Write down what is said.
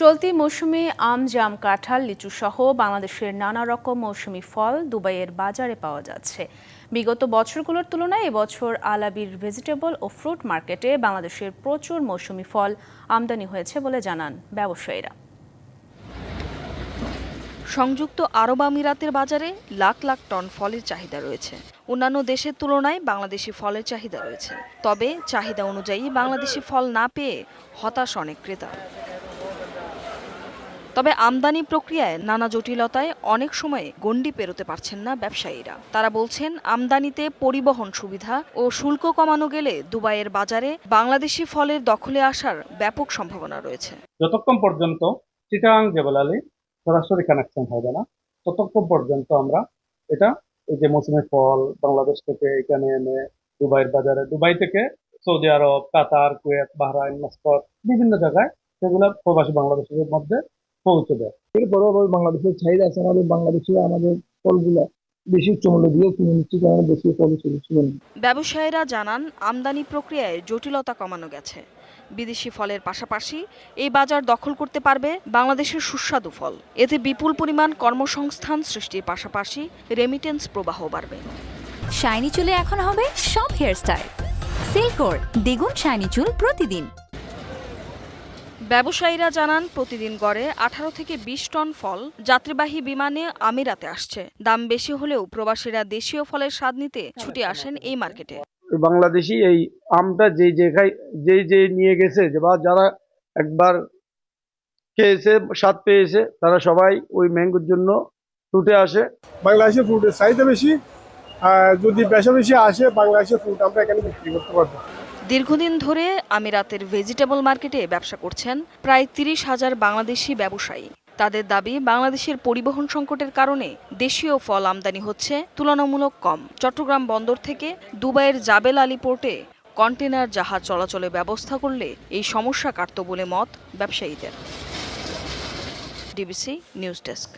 চলতি মৌসুমে আম, জাম, কাঁঠাল, লিচু সহ বাংলাদেশের নানা রকম মৌসুমি ফল দুবাইয়ের বাজারে পাওয়া যাচ্ছে। বিগত বছরগুলোর তুলনায় এবছর আলাবির ভেজিটেবল ও ফ্রুট মার্কেটে বাংলাদেশের প্রচুর মৌসুমি ফল আমদানি হয়েছে বলে জানান ব্যবসায়ীরা। সংযুক্ত আরব আমিরাতের বাজারে লাখ লাখ টন ফলের চাহিদা রয়েছে। অন্যান্য দেশের তুলনায় বাংলাদেশি ফলের চাহিদা রয়েছে। তবে চাহিদা অনুযায়ী বাংলাদেশি ফল না পেয়ে হতাশ অনেক ক্রেতা। তবে আমদানি প্রক্রিয়ায় নানা জটিলতায় অনেক সময় গণ্ডি পেরোতে পারছেন না ব্যবসায়ীরা। তারা বলছেন, আমদানিতে পরিবহন সুবিধা ও শুল্ক কমানো গেলে দুবাইয়ের বাজারে বাংলাদেশি ফলের দখলে আসার ব্যাপক সম্ভাবনা রয়েছে। যতক্ষণ পর্যন্ত চিটাং জেবেল আলী সরাসরি কানেকশন হবে না, ততক্ষণ পর্যন্ত আমরা এটা, এই যে মৌসুমি ফল বাংলাদেশ থেকে এখানে এনে দুবাইয়ের বাজারে, দুবাই থেকে Saudi Arab, Qatar, Kuwait, Bahrain Muscat বিভিন্ন জায়গায় সেগুলো প্রবাসী বাংলাদেশের মধ্যে পৌঁছে দেয়। এরপরও বাংলাদেশের চাহিদা আছে আমাদের বাংলাদেশে আমাদের ফলগুলা বেশি উচ্চ মূল্য দিয়ে কিনে নিচ্ছি কারণ বেশি ফল ছিল ব্যবসায়ীরা জানান আমদানি প্রক্রিয়ায় জটিলতা কমানো গেছে। বিদেশি ফলের পাশাপাশি এই বাজার দখল করতে পারবে বাংলাদেশের সুস্বাদু ফল। এতে বিপুল পরিমাণ কর্মসংস্থান সৃষ্টির পাশাপাশি রেমিটেন্স প্রবাহ বাড়বে। শাইনি চুলে এখন হবে সব হেয়ারস্টাইল সিল্কোর দ্বিগুণ শাইনি চুল প্রতিদিন। ব্যবসায়ীরা জানান প্রতিদিন গড়ে আঠারো থেকে বিশ টন ফল যাত্রীবাহী বিমানে আমিরাতে আসছে। দাম বেশি হলেও প্রবাসীরা দেশীয় ফলের স্বাদ নিতে ছুটে আসেন এই মার্কেটে। বাংলাদেশি এই আমটা যে জায়গায় যে যে নিয়ে গেছে বা যারা একবার খেয়েছে স্বাদ পেয়েছে তারা সবাই ওই ম্যাঙ্গোর জন্য ছুটে আসে। বাংলাদেশের ফ্রুটের চাহিদা বেশি যদি বেশা বেশি আসে বাংলাদেশের ফ্রুট আমরা এখানে বিক্রি করতে পারব। দীর্ঘদিন ধরে আমিরাতের ভেজিটেবল মার্কেটে ব্যবসা করছেন প্রায় তিরিশ হাজার বাংলাদেশি ব্যবসায়ী। তাদের দাবি, বাংলাদেশের পরিবহন সংকটের কারণে দেশীয় ফল আমদানি হচ্ছে তুলনামূলক কম। চট্টগ্রাম বন্দর থেকে দুবাইয়ের জাবেল আলী পোর্টে কন্টেনার জাহাজ চলাচলের ব্যবস্থা করলে এই সমস্যা কাটত বলে মত ব্যবসায়ীদের। DBC news desk.